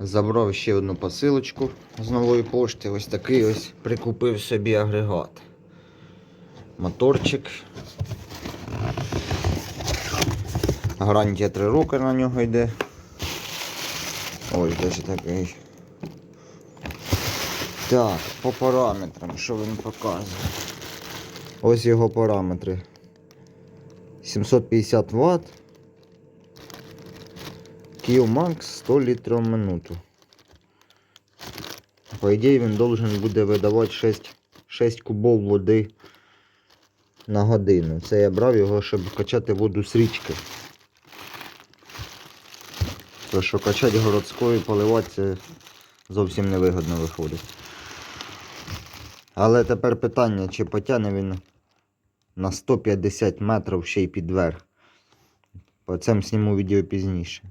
Забрав ще одну посилочку з нової пошти. Ось такий ось прикупив собі агрегат. Моторчик. Гарантія 3 роки на нього йде. Ось даже такий. Так, по параметрам, що він показує. Ось його параметри. 750 Вт. Max 100 літрів в минуту. По ідеї він должен буде видавати 6, 6 кубов води на годину. Це я брав його, щоб качати воду з річки. То що качати городською, поливати це зовсім невигодно виходить. Але тепер питання, чи потягне він на 150 метрів ще й під верх. По цьому зніму відео пізніше.